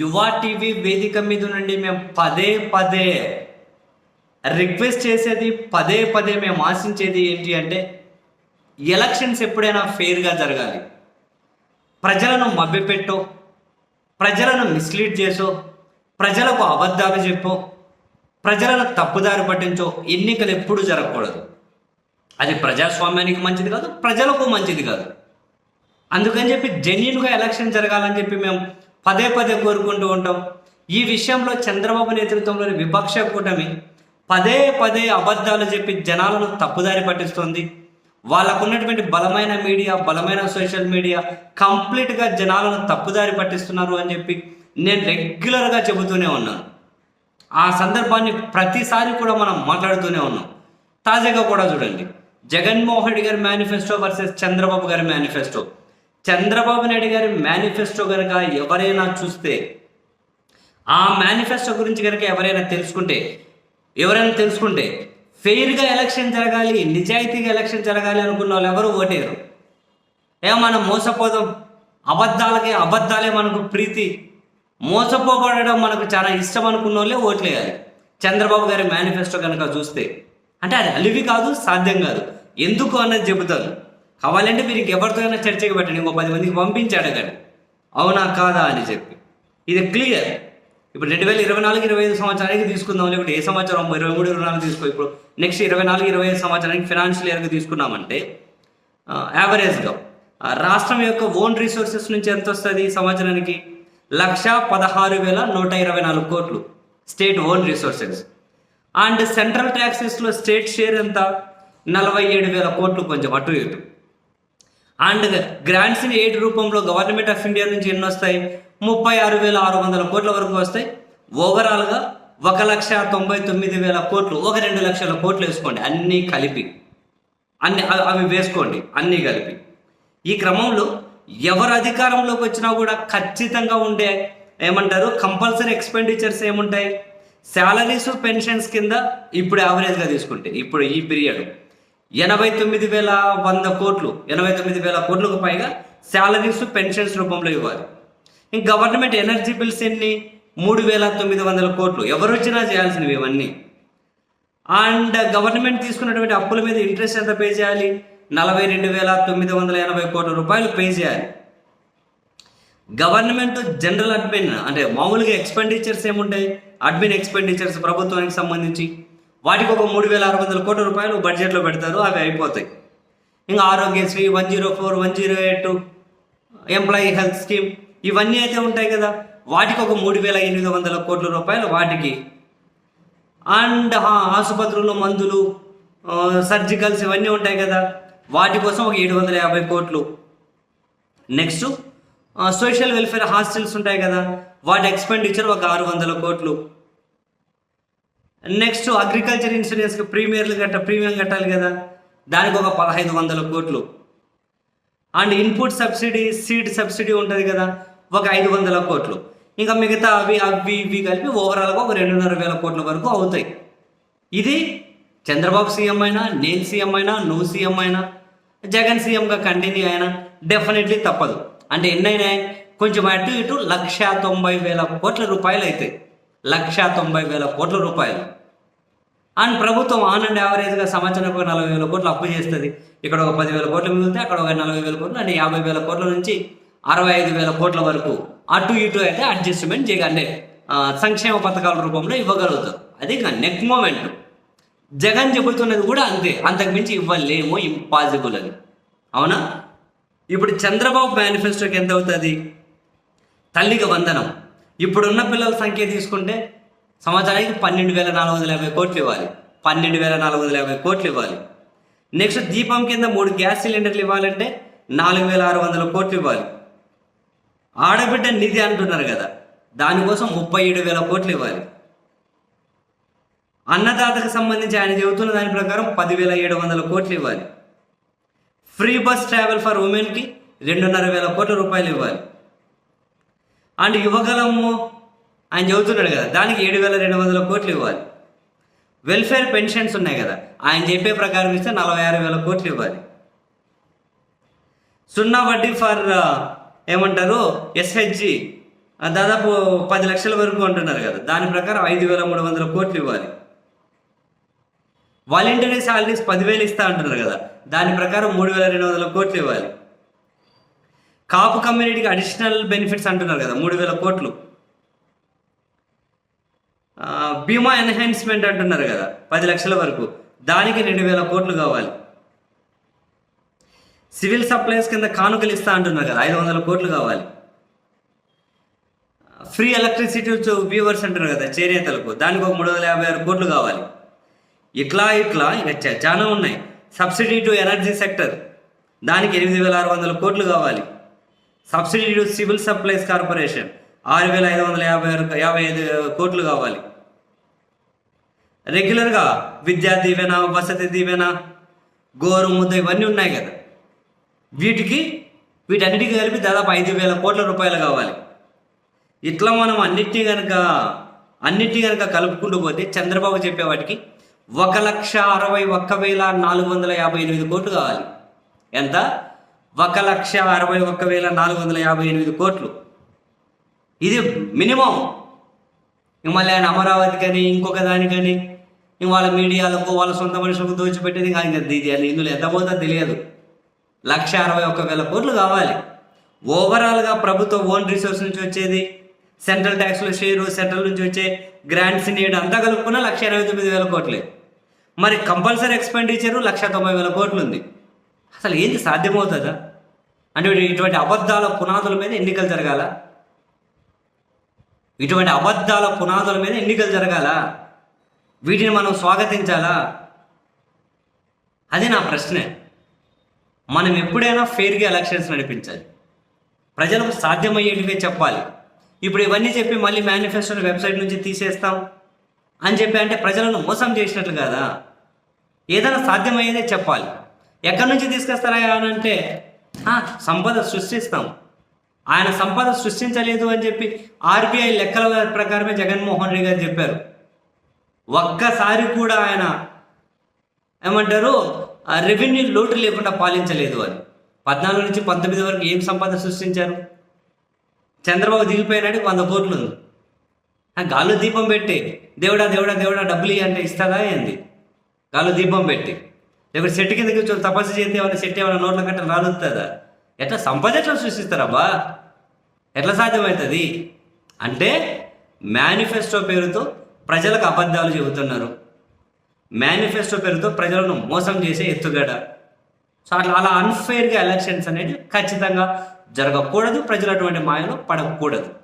యువ టీవీ వేదిక మీద నుండి మేము పదే పదే రిక్వెస్ట్ చేసేది పదే పదే మేము ఆశించేది ఏంటి అంటే ఎలక్షన్స్ ఎప్పుడైనా ఫెయిర్గా జరగాలి. ప్రజలను మభ్యపెట్టో ప్రజలను మిస్లీడ్ చేసో ప్రజలకు అబద్ధాలు చెప్పో ప్రజలను తప్పుదారి పట్టించో ఎన్నికలు ఎప్పుడు జరగకూడదు. అది ప్రజాస్వామ్యానికి మంచిది కాదు ప్రజలకు మంచిది కాదు. అందుకని చెప్పి జెన్యున్గా ఎలక్షన్ జరగాలని చెప్పి మేము పదే పదే కోరుకుంటూ ఉంటాం. ఈ విషయంలో చంద్రబాబు నేతృత్వంలోని విపక్ష కూటమి పదే పదే అబద్ధాలు చెప్పి జనాలను తప్పుదారి పట్టిస్తుంది. వాళ్ళకున్నటువంటి బలమైన మీడియా బలమైన సోషల్ మీడియా కంప్లీట్గా జనాలను తప్పుదారి పట్టిస్తున్నారు అని చెప్పి నేను రెగ్యులర్గా చెబుతూనే ఉన్నాను. ఆ సందర్భాన్ని ప్రతిసారి కూడా మనం మాట్లాడుతూనే ఉన్నాం. తాజాగా కూడా చూడండి. జగన్మోహన్ రెడ్డి గారి మేనిఫెస్టో వర్సెస్ చంద్రబాబు గారి మేనిఫెస్టో. చంద్రబాబు నాయుడు గారి మేనిఫెస్టో కనుక ఎవరైనా చూస్తే ఆ మేనిఫెస్టో గురించి కనుక ఎవరైనా తెలుసుకుంటే ఎవరైనా తెలుసుకుంటే ఫెయిర్గా ఎలక్షన్ జరగాలి నిజాయితీగా ఎలక్షన్ జరగాలి అనుకున్న వాళ్ళు ఎవరు ఓటేరు ఏ మనం మోసపోదాం అబద్ధాలకే అబద్ధాలే మనకు ప్రీతి మోసపోబడడం మనకు చాలా ఇష్టం అనుకున్న వాళ్ళే ఓట్లేయాలి. చంద్రబాబు గారి మేనిఫెస్టో కనుక చూస్తే అంటే అది అలివి కాదు సాధ్యం కాదు. ఎందుకు అన్నది చెబుతాను. కావాలంటే మీరు ఎవరితోనైనా చర్చకి పెట్టండి ఇంకో పది మందికి పంపించి అడగండి అవునా కాదా అని చెప్పి. ఇది క్లియర్. ఇప్పుడు రెండు వేల ఇరవై నాలుగు ఇరవై ఐదు సంవత్సరానికి తీసుకుందాం లేకపోతే ఏ సంవత్సరం? ఇరవై మూడు ఇరవై నాలుగు తీసుకో. ఇప్పుడు నెక్స్ట్ ఇరవై నాలుగు ఇరవై ఐదు సంవత్సరానికి ఫినాన్షియల్ ఇయర్కి తీసుకున్నామంటే యావరేజ్గా రాష్ట్రం యొక్క ఓన్ రిసోర్సెస్ నుంచి ఎంత వస్తుంది సంవత్సరానికి? లక్ష పదహారు వేల నూట ఇరవై నాలుగు కోట్లు state own resources and central ట్యాక్సెస్లో state share ఎంత? నలభై ఏడు వేల కోట్లు కొంచెం అటు ఇటు. అండ్ గ్రాంట్స్ ఎయిడ్ రూపంలో గవర్నమెంట్ ఆఫ్ ఇండియా నుంచి ఎన్ని వస్తాయి? ముప్పై ఆరు వేల ఆరు వందల కోట్ల వరకు వస్తాయి. ఓవరాల్గా ఒక లక్ష తొంభై తొమ్మిది వేల కోట్లు ఒక రెండు లక్షల కోట్లు వేసుకోండి. అన్నీ కలిపి. అన్ని అవి- అవి వేసుకోండి. అన్నీ కలిపి. ఈ క్రమంలో ఎవరు అధికారంలోకి వచ్చినా కూడా ఖచ్చితంగా ఉండే ఏమంటారు? కంపల్సరీ ఎక్స్పెండిచర్స్ ఏముంటాయి? శాలరీస్ పెన్షన్స్ కింద ఇప్పుడు యావరేజ్గా తీసుకుంటే ఇప్పుడు ఈ పీరియడ్ ఎనభై తొమ్మిది వేల వంద కోట్లు ఎనభై తొమ్మిది వేల కోట్లకు పైగా శాలరీస్ పెన్షన్స్ రూపంలో ఇవ్వాలి. ఇంక గవర్నమెంట్ ఎనర్జీ బిల్స్ ఎన్ని? మూడు వేల తొమ్మిది వందల కోట్లు. ఎవరు వచ్చినా చేయాల్సినవి ఇవన్నీ. అండ్ గవర్నమెంట్ తీసుకున్నటువంటి అప్పుల మీద ఇంట్రెస్ట్ ఎంత పే చేయాలి? నలభై రెండు వేల తొమ్మిది వందల ఎనభై కోట్ల రూపాయలు పే చేయాలి. గవర్నమెంట్ జనరల్ అడ్మిన్ అంటే మామూలుగా ఎక్స్పెండిచర్స్ ఏముంటాయి? అడ్మిన్ ఎక్స్పెండిచర్స్ ప్రభుత్వానికి సంబంధించి. వాటికి ఒక మూడు వేల ఆరు వందల కోట్ల రూపాయలు బడ్జెట్లో పెడతారు అవి అయిపోతాయి. ఇంకా Aarogyasri one zero four one zero eight employee health scheme ఇవన్నీ అయితే ఉంటాయి కదా. వాటికి ఒక మూడు వేల ఎనిమిది వందల కోట్ల రూపాయలు వాటికి. అండ్ ఆసుపత్రులు మందులు సర్జికల్స్ ఇవన్నీ ఉంటాయి కదా. వాటి కోసం ఒక ఏడు వందల యాభై కోట్లు. నెక్స్ట్ సోషల్ వెల్ఫేర్ హాస్టల్స్ ఉంటాయి కదా. వాటి ఎక్స్పెండిచర్ ఒక ఆరు వందల కోట్లు. నెక్స్ట్ అగ్రికల్చర్ ఇన్సూరెన్స్కి ప్రీమియర్లు కట్ట ప్రీమియం కట్టాలి కదా. దానికి ఒక పదహైదు వందల కోట్లు. And input subsidy seed subsidy ఉంటుంది కదా ఒక ఐదు వందల కోట్లు. ఇంకా మిగతా అవి అవి ఇవి కలిపి ఓవరాల్గా ఒక రెండున్నర వేల కోట్ల వరకు అవుతాయి. ఇది చంద్రబాబు సీఎం అయినా నేను సీఎం అయినా నువ్వు సీఎం అయినా జగన్ సీఎంగా కంటిన్యూ అయినా డెఫినెట్లీ తప్పదు. అంటే ఎన్నైనా కొంచెం అటు ఇటు లక్ష తొంభై వేల కోట్ల రూపాయలు అవుతాయి. లక్ష తొంభై వేల కోట్ల రూపాయలు. అండ్ ప్రభుత్వం ఆన్ అండ్ యావరేజ్గా సంవత్సరానికి ఒక నలభై వేల కోట్లు అప్పు చేస్తుంది. ఇక్కడ ఒక పదివేల కోట్లు మిగిలితే అక్కడ ఒక నలభై వేల కోట్లు అంటే యాభై వేల కోట్ల నుంచి అరవై ఐదు వేల కోట్ల వరకు అటు ఇటు అయితే అడ్జస్ట్మెంట్ చేయగ సంక్షేమ పథకాల రూపంలో ఇవ్వగలుగుతాం. అది నెక్ మూమెంట్. జగన్ చెబుతున్నది కూడా అంతే. అంతకుమించి ఇవ్వలేము ఇంపాసిబుల్ అని అవునా? ఇప్పుడు చంద్రబాబు మేనిఫెస్టోకి ఎంత అవుతుంది? తల్లికి వందనం. ఇప్పుడున్న పిల్లల సంఖ్య తీసుకుంటే సంవత్సరానికి పన్నెండు వేల నాలుగు వందల యాభై కోట్లు ఇవ్వాలి. పన్నెండు వేల నాలుగు వందల యాభై కోట్లు ఇవ్వాలి. నెక్స్ట్ దీపం కింద మూడు గ్యాస్ సిలిండర్లు ఇవ్వాలంటే నాలుగు వేల ఆరు వందల కోట్లు ఇవ్వాలి. ఆడబిడ్డ నిధి అంటున్నారు కదా దానికోసం ముప్పై ఏడు వేల కోట్లు ఇవ్వాలి. అన్నదాతకు సంబంధించి ఆయన చెబుతున్న దాని ప్రకారం పదివేల ఏడు వందల కోట్లు ఇవ్వాలి. ఫ్రీ బస్ ట్రావెల్ ఫర్ ఉమెన్కి రెండున్నర వేల కోట్ల రూపాయలు ఇవ్వాలి. అండ్ యువగలము ఆయన చెబుతున్నాడు కదా దానికి ఏడు వేల రెండు వందల కోట్లు ఇవ్వాలి. వెల్ఫేర్ పెన్షన్స్ ఉన్నాయి కదా ఆయన చెప్పే ప్రకారం ఇస్తే నలభై ఆరు వేల కోట్లు ఇవ్వాలి. సున్నా వడ్డీ ఫర్ ఏమంటారు ఎస్హెచ్జి దాదాపు పది లక్షల వరకు అంటున్నారు కదా దాని ప్రకారం ఐదు వేల మూడు వందల కోట్లు ఇవ్వాలి. వాలంటరీ శాలరీస్ పదివేలు ఇస్తా అంటున్నారు కదా దాని ప్రకారం మూడు వేల రెండు వందల కోట్లు ఇవ్వాలి. కాపు కమ్యూనిటీకి అడిషనల్ బెనిఫిట్స్ అంటున్నారు కదా మూడు వేల కోట్లు. బీమా ఎన్హాన్స్మెంట్ అంటున్నారు కదా పది లక్షల వరకు. దానికి రెండు వేల కోట్లు కావాలి. సివిల్ సప్లైస్ కింద కానుకలు ఇస్తా అంటున్నారు కదా ఐదు వందల కోట్లు కావాలి. ఫ్రీ ఎలక్ట్రిసిటీ వ్యూవర్స్ అంటున్నారు కదా చేనేతలకు. దానికి ఒక మూడు వందల యాభై ఆరు కోట్లు కావాలి. ఇట్లా ఇట్లా ఇక చాలా ఉన్నాయి. సబ్సిడీ టు ఎనర్జీ సెక్టర్ దానికి ఎనిమిది వేల ఆరు వందల కోట్లు కావాలి. Subsidy to civil supplies corporation. ఆరు వేల ఐదు వందల యాభై యాభై ఐదు కోట్లు కావాలి. రెగ్యులర్గా విద్యా దీవెన వసతి దీవెన గోరు ముద్ద ఇవన్నీ ఉన్నాయి కదా. వీటికి వీటన్నిటికీ కలిపి దాదాపు ఐదు వేల కోట్ల రూపాయలు కావాలి. ఇట్లా మనం అన్నిటినీ కనుక అన్నిటినీ కనుక కలుపుకుంటూ పోతే చంద్రబాబు చెప్పే వాటికి ఒక లక్ష అరవై ఒక్క వేల నాలుగు వందల యాభై ఎనిమిది కోట్లు కావాలి. ఎంత? ఒక లక్ష అరవై ఒక్క వేల నాలుగు వందల యాభై ఎనిమిది కోట్లు. ఇది మినిమం. ఇంక మళ్ళీ ఆయన అమరావతి కానీ ఇంకొక దానికని ఇంక వాళ్ళ మీడియాలకు వాళ్ళ సొంత మనుషులకు దోచిపెట్టేది కానీ ఇంకా ఇది. ఇందులో ఎంత పోతుందో తెలియదు. లక్ష అరవై ఒక్క వేల కోట్లు కావాలి. ఓవరాల్గా ప్రభుత్వ ఓన్ రిసోర్స్ నుంచి వచ్చేది. సెంట్రల్ ట్యాక్స్ల షేరు సెంట్రల్ నుంచి వచ్చే గ్రాంట్స్ నీడ్ అంతా కలుపుకున్న లక్ష ఎనభై తొమ్మిది వేల కోట్లే. మరి కంపల్సరీ ఎక్స్పెండిచరు లక్ష తొంభై వేల కోట్లు ఉంది. అసలు ఏంది సాధ్యమవుతుందా? అంటే ఇటువంటి అబద్ధాల పునాదుల మీద ఎన్నికలు జరగాల? ఇటువంటి అబద్ధాల పునాదుల మీద ఎన్నికలు జరగాల? వీటిని మనం స్వాగతించాలా? అది నా ప్రశ్నే. మనం ఎప్పుడైనా ఫెయిర్గా ఎలక్షన్స్ నడిపించాలి. ప్రజలకు సాధ్యమయ్యేటివే చెప్పాలి. ఇప్పుడు ఇవన్నీ చెప్పి మళ్ళీ మేనిఫెస్టోని వెబ్సైట్ నుంచి తీసేస్తాం అని చెప్పి అంటే ప్రజలను మోసం చేసినట్లు కదా? ఏదైనా సాధ్యమయ్యేదే చెప్పాలి. ఎక్కడి నుంచి తీసుకొస్తారా అని అంటే సంపద సృష్టిస్తాం. ఆయన సంపద సృష్టించలేదు అని చెప్పి ఆర్బీఐ లెక్కల ప్రకారమే జగన్మోహన్ రెడ్డి గారు చెప్పారు. ఒక్కసారి కూడా ఆయన ఏమంటారు ఆ రెవెన్యూ లోటు లేకుండా పాలించలేదు అని పద్నాలుగు నుంచి పంతొమ్మిది వరకు ఏం సంపద సృష్టించారు? చంద్రబాబు దిగిపోయినాడు వంద కోట్లు ఉంది. గాల్లో దీపం పెట్టి దేవుడా దేవుడా దేవుడా డబ్బులు అంటే ఇస్తారా ఏంది? గాల్లో దీపం పెట్టి. లేకపోతే చెట్టు కింద కూర్చొని తపస్సు చేస్తే ఏమైనా చెట్టు ఏమైనా నోట్ల కట్ట రాలుతుందా ఎట్లా సంపద ఎట్లా సృష్టిస్తారబ్బా? ఎట్లా సాధ్యమవుతుంది అంటే మేనిఫెస్టో పేరుతో ప్రజలకు అబద్ధాలు చెబుతున్నారు. మేనిఫెస్టో పేరుతో ప్రజలను మోసం చేసే ఎత్తుగడ. సో అట్లా అలా అన్ఫెయిర్గా ఎలక్షన్స్ అనేది ఖచ్చితంగా జరగకూడదు ప్రజలు అటువంటి మాయలో పడకూడదు.